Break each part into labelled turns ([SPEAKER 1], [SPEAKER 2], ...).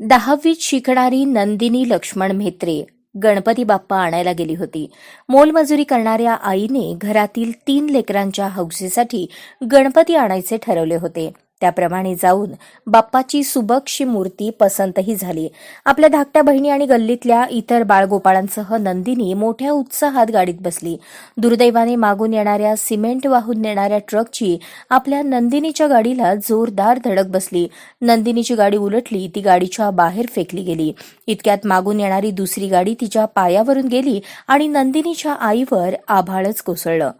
[SPEAKER 1] दहावीत शिकणारी नंदिनी लक्ष्मण म्हेत्रे गणपती बाप्पा आणायला गेली होती. मोलमजुरी करणाऱ्या आईने घरातील तीन लेकरांच्या हौसेसाठी गणपती आणायचे ठरवले होते. त्याप्रमाणे जाऊन बाप्पाची सुबकशी मूर्ती पसंतही झाली. आपल्या धाकट्या बहिणी आणि गल्लीतल्या इतर बाळगोपाळांसह नंदिनी मोठ्या उत्साहात गाडीत बसली. दुर्दैवाने मागून येणाऱ्या सिमेंट वाहून नेणाऱ्या ट्रकची आपल्या नंदिनीच्या गाडीला जोरदार धडक बसली. नंदिनीची गाडी उलटली ती गाडीच्या बाहेर फेकली गेली. इतक्यात मागून येणारी दुसरी गाडी तिच्या पायावरून गेली आणि नंदिनीच्या आईवर आभाळच कोसळलं.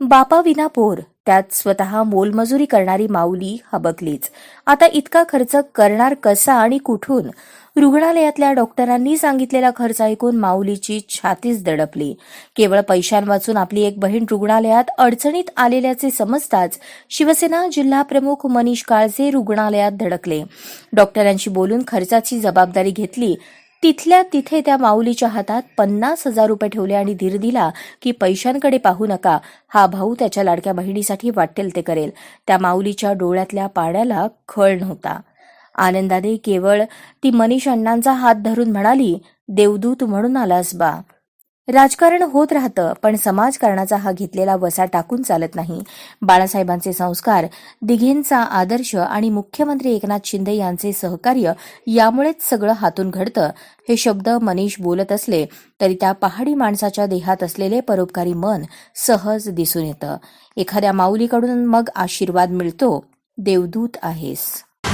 [SPEAKER 1] बापा विना पोर त्यात स्वतः मोलमजुरी करणारी माऊली हबकलीच. आता इतका खर्च करणार कसा आणि कुठून? रुग्णालयातल्या डॉक्टरांनी सांगितलेला खर्च ऐकून माऊलीची छातीच दडपली. केवळ पैशांवाचून आपली एक बहीण रुग्णालयात अडचणीत आलेल्याचे समजताच शिवसेना जिल्हा प्रमुख मनीष काळजे रुग्णालयात धडकले. डॉक्टरांशी बोलून खर्चाची जबाबदारी घेतली. तिथल्या तिथे त्या माऊलीच्या हातात पन्नास हजार रुपये ठेवले आणि धीर दिला की पैशांकडे पाहू नका. हा भाऊ त्याच्या लाडक्या बहिणीसाठी वाटेल ते करेल. त्या माऊलीच्या डोळ्यातल्या पाण्याला खळ नव्हता. आनंदाने केवळ ती मनीष अण्णांचा हात धरून म्हणाली देवदूत म्हणून आलास बा. राजकारण होत राहतं पण समाजकारणाचा हा घेतलेला वसा टाकून चालत नाही. बाळासाहेबांचे संस्कार दिघेंचा आदर्श आणि मुख्यमंत्री एकनाथ शिंदे यांचे सहकार्य यामुळेच सगळं हातून घडतं. हे शब्द मनीष बोलत असले तरी त्या पहाडी माणसाच्या देहात असलेले परोपकारी मन सहज दिसून येतं. एखाद्या माऊलीकडून मग आशीर्वाद मिळतो. देवदूत आहेस.